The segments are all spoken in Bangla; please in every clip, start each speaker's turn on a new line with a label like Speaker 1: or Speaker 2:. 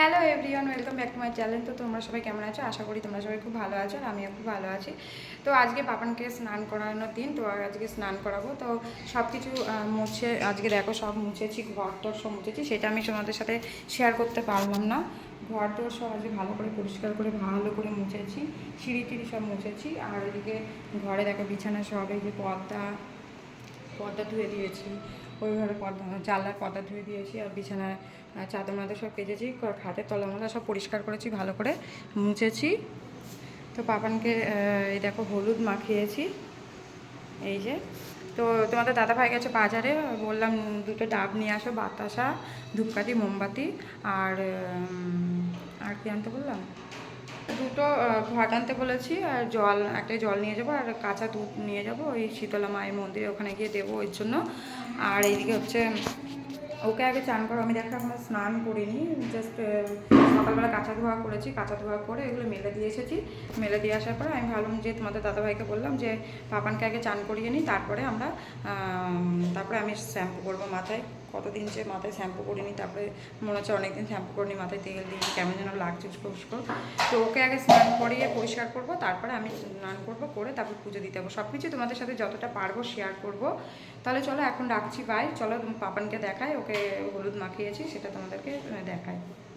Speaker 1: Hello everyone welcome back to my channel তো তোমরা সবাই কেমন আছো? আশা করি তোমরা সবাই খুব ভালো আছো আর আমিও খুব ভালো আছি। তো আজকে পাপানকে স্নান করানোর দিন, তো আজকে স্নান করাবো। তো সব কিছু মুছে, আজকে দেখো সব মুছেছি ঘর টর সব মুছেছি, সেটা আমি তোমাদের সাথে শেয়ার করতে পারলাম না। ঘর টর সব আজকে ভালো করে পরিষ্কার করে, ভালো করে মুছেছি, সিঁড়ি টিড়ি সব মুছেছি, আর ওইদিকে ঘরে দেখো বিছানা সব, এই যে পর্দা পর্দা ধুয়ে দিয়েছি। ওই ঘরে পর্দা, জানলার পর্দা ধুয়ে দিয়েছি আর বিছানায় চাদর মাদর সব কেচেছি খাটের তলামালা সব পরিষ্কার করেছি, ভালো করে মুছেছি। তো পাপানকে এই দেখো হলুদ মাখিয়েছি। এই যে, তো তোমাদের দাদা ভাই গেছে বাজারে, বললাম, দুটো ডাব নিয়ে আসো, বাতাসা, ধূপকাঠি, মোমবাতি, আর আর কি আনতে বললাম? দুটো ঘট আনতে বলেছি, আর জল, একটা জল নিয়ে যাব, আর কাঁচা দুধ নিয়ে যাব, ওই শীতলা মায়ের মন্দিরে ওখানে গিয়ে দেবো ওই জন্য। আর এইদিকে হচ্ছে, ওকে আগে চান করো, আমি দেখো এখনও স্নান করিনি জাস্ট সকালবেলা কাঁচা ধোয়া করেছি, কাঁচা ধোয়া করে এগুলো মেলে দিয়ে এসেছি। মেলে দিয়ে আসার পরে আমি ভাবলাম যে তোমাদের দাদাভাইকে বললাম যে, পাপানকে আগে চান করিয়ে নিই, তারপরে আমরা তারপরে আমি শ্যাম্পু করব মাথায়। কতদিন যে মাথায় শ্যাম্পু করিনি তারপরে মনে হচ্ছে অনেকদিন শ্যাম্পু করিনি মাথায় তেল দিই কেমন যেন লাগছে উস্কো তো ওকে আগে স্নান করিয়ে পরিষ্কার করব তারপরে আমি স্নান করব করে তারপর পুজো দিতে যাব। সব কিছু তোমাদের সাথে যতটা পারব শেয়ার করব। তাহলে চলো এখন রাখছি বাই চলো পাপানকে দেখায় ওকে হলুদ মাখিয়েছি সেটা তোমাদেরকে আহ,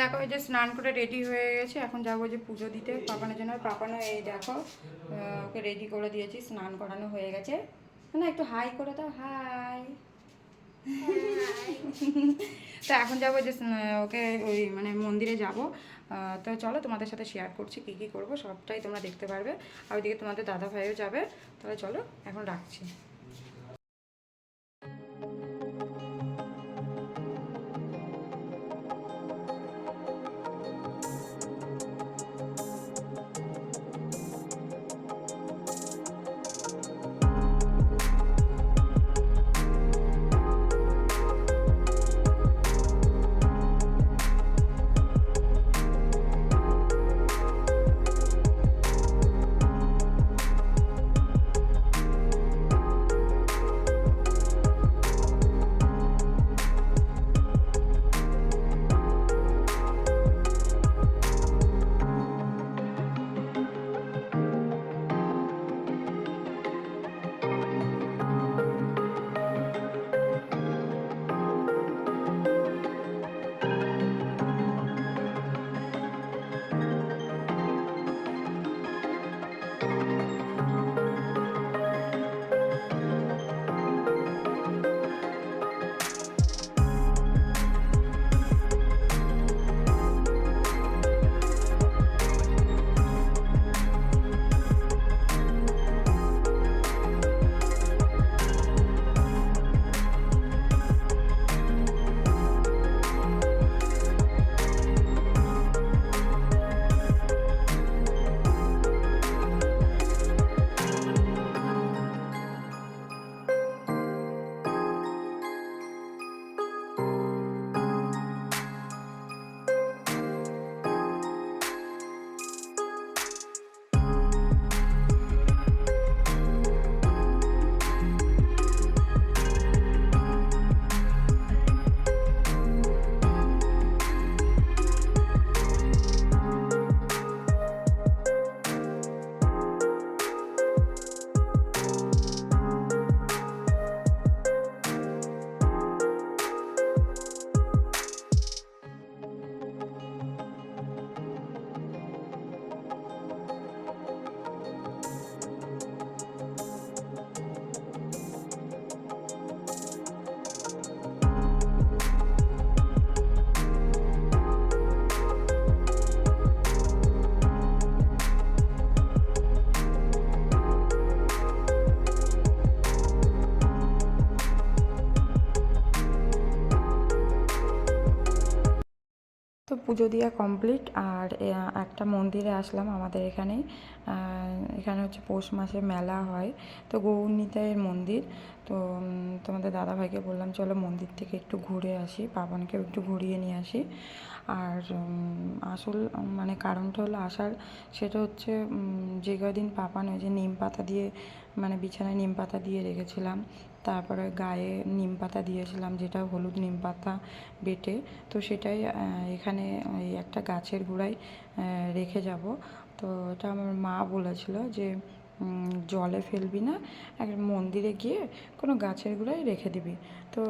Speaker 1: দেখো, এই যে স্নান করে রেডি হয়ে গেছে, এখন যাব যে পুজো দিতে, পাপানোর জন্য। পাপানো এই দেখো ওকে রেডি করে দিয়েছি, স্নান করানো হয়ে গেছে। না, একটু হাই করে দাও হাই তো এখন যাব যে ওকে ওই মানে মন্দিরে যাব। তো চলো তোমাদের সাথে শেয়ার করছি, কী কী করব, সবটাই তোমরা দেখতে পারবে। আর ওইদিকে তোমাদের দাদা ভাইও যাবে। তাহলে চলো, এখন রাখছি। পুজো দেওয়া কমপ্লিট আর একটা মন্দিরে আসলাম আমাদের এখানেই আহ, এখানে হচ্ছে পৌষ মাসে মেলা হয় তো গৌরনীতায়ের মন্দির। তো তোমাদের দাদাভাইকে বললাম চলো মন্দির থেকে একটু ঘুরে আসি পাবনকেও একটু ঘুরিয়ে নিয়ে আসি। আর আসল মানে কারণটা হলো আসার সেটা হচ্ছে যে কদিন পাপান ওই যে নিম পাতা দিয়ে মানে বিছানায় নিম পাতা দিয়ে রেখেছিলাম তারপরে গায়ে নিম পাতা দিয়েছিলাম, যেটা হলুদ নিম পাতা বেটে। তো সেটাই এখানে ওই একটা গাছের গোড়ায় রেখে যাব। তো এটা আমার মা বলেছিল যে জলে ফেলবি না এক মন্দিরে গিয়ে কোনো গাছের গোড়ায় রেখে দিবি। তো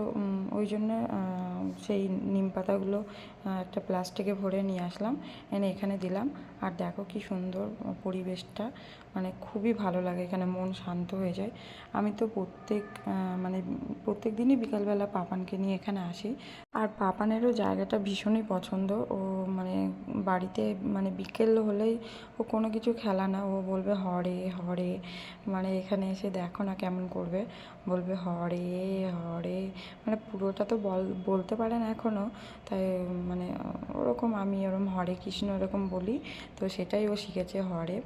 Speaker 1: ওই জন্য সেই নিম পাতাগুলো একটা প্লাস্টিকে ভরে নিয়ে আসলাম, এনে এখানে দিলাম। আর দেখো কি সুন্দর পরিবেশটা মানে খুবই ভালো লাগে, এখানে মন শান্ত হয়ে যায়। আমি তো প্রত্যেক মানে প্রত্যেক দিনই বিকালবেলা পাপানকে নিয়ে এখানে আসি। আর পাপানেরও জায়গাটা ভীষণই পছন্দ। ও মানে বাড়িতে মানে বিকেল হলেই ও কোনো কিছু খেলা না, ও বলবে হরে হরে। মানে এখানে এসে দেখো না কেমন করবে। বলবে হরে হরে। মানে পুরোটা তো বল, বলতে পারে না এখনও তাই মানে ওরকম আমি ওরকম হরে কৃষ্ণ ওরকম বলি। তো সেটাই ও শিখেছে হরে।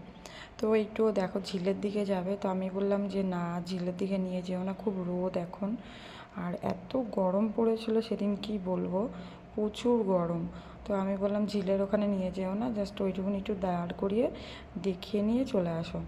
Speaker 1: তো একটু দেখো ঝিলের দিকে যাবে। তো আমি বললাম যে, না, ঝিলের দিকে নিয়ে যেও না, খুব রোদ এখন। আর এত গরম পড়েছিল সেদিন কি বলব? প্রচুর গরম। তো আমি বললাম, ঝিলের ওখানে নিয়ে যেও না, জাস্ট ওইটুকুনি একটু দাঁড় করিয়ে দেখিয়ে নিয়ে চলে আসো।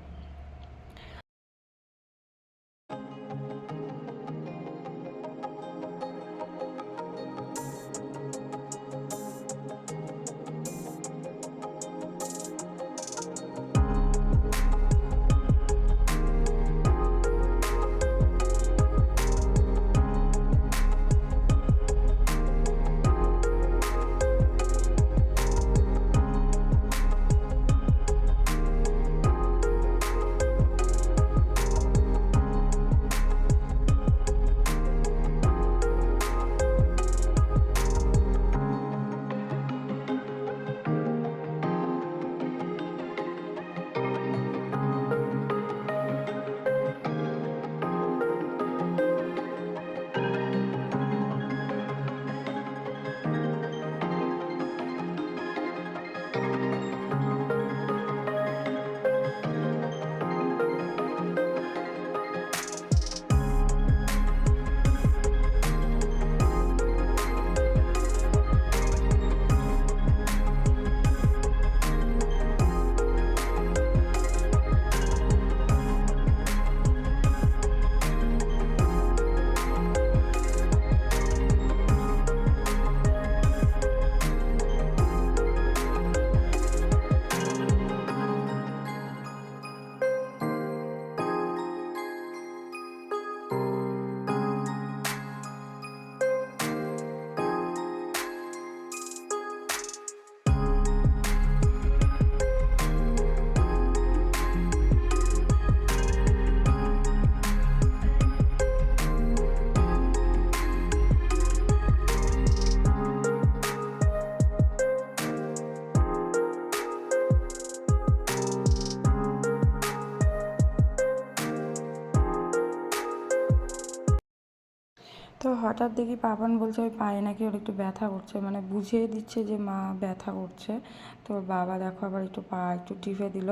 Speaker 1: হঠাৎ দেখি পাপান বলছে ওই পায়ে নাকি ওর একটু ব্যথা করছে মানে বুঝিয়ে দিচ্ছে যে মা ব্যথা করছে। তো ওর বাবা দেখো আবার একটু পা একটু টিপে দিল।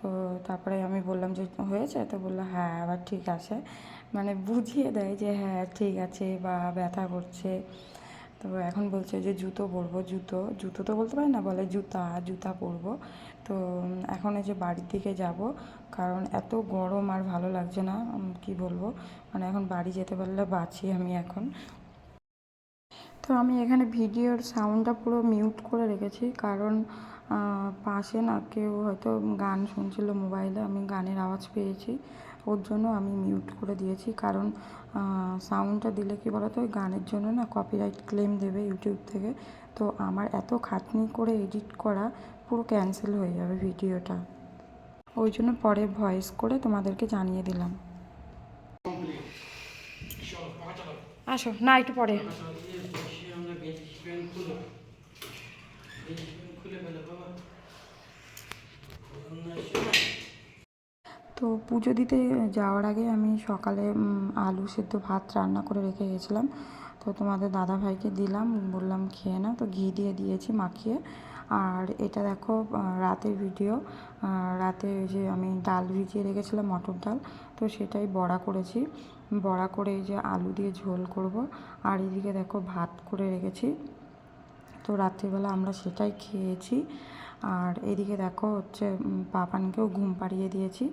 Speaker 1: তো তারপরে আমি বললাম যে হয়েছে? তো বলল হ্যাঁ আবার ঠিক আছে। মানে বুঝিয়ে দেয় যে হ্যাঁ ঠিক আছে, বা ব্যথা করছে। তো এখন বলছে যে জুতো পরবো, জুতো। জুতো তো বলতে পারি না, বলে জুতা জুতা পরবো। তো এখন এই যে বাড়ির দিকে যাব, কারণ এত গরম আর ভালো লাগছে না কি বলব? মানে এখন বাড়ি যেতে পারলে বাঁচি আমি এখন। তো আমি এখানে ভিডিওর সাউন্ডটা পুরো মিউট করে রেখেছি, কারণ পাশে না কেউ হয়তো গান শুনছিল মোবাইলে, আমি গানের আওয়াজ পেয়েছি। ওর জন্য আমি মিউট করে দিয়েছি। কারণ সাউন্ডটা দিলে কি বলতো ওই গানের জন্য না কপিরাইট ক্লেম দেবে ইউটিউব থেকে। তো আমার এত খাটনি করে এডিট করা পুরো ক্যান্সেল হয়ে যাবে ভিডিওটা ওই জন্য পরে ভয়েস করে তোমাদেরকে জানিয়ে দিলাম। আসো না একটু পরে। তো পুজো দিতে যাওয়ার আগে আমি সকালে আলু সেদ্ধ ভাত রান্না করে রেখে গেছিলাম। তো তোমাদের দাদা ভাইকে দিলাম, বললাম খেয়ে না তো ঘি দিয়ে দিয়েছি মাখিয়ে। আর এটা দেখো রাতের ভিডিও। রাতে ওই যে আমি ডাল ভিজিয়ে রেখেছিলাম, মটর ডাল। তো সেটাই বড়া করেছি। বড়া করে যে আলু দিয়ে ঝোল করব। আর এদিকে দেখো ভাত করে রেখেছি। তো রাত্রিবেলা আমরা সেটাই খেয়েছি। আর এদিকে দেখো হচ্ছে পাপানকেও ঘুম পাড়িয়ে দিয়েছি।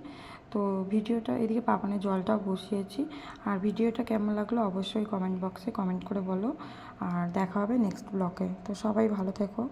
Speaker 1: তো ভিডিওটা এদিকে পাপানের জলটাও বসিয়েছি। আর ভিডিওটা কেমন লাগল অবশ্যই কমেন্ট বক্সে কমেন্ট করে বলো। আর দেখা হবে নেক্সট ব্লকে তো সবাই ভালো থেকো।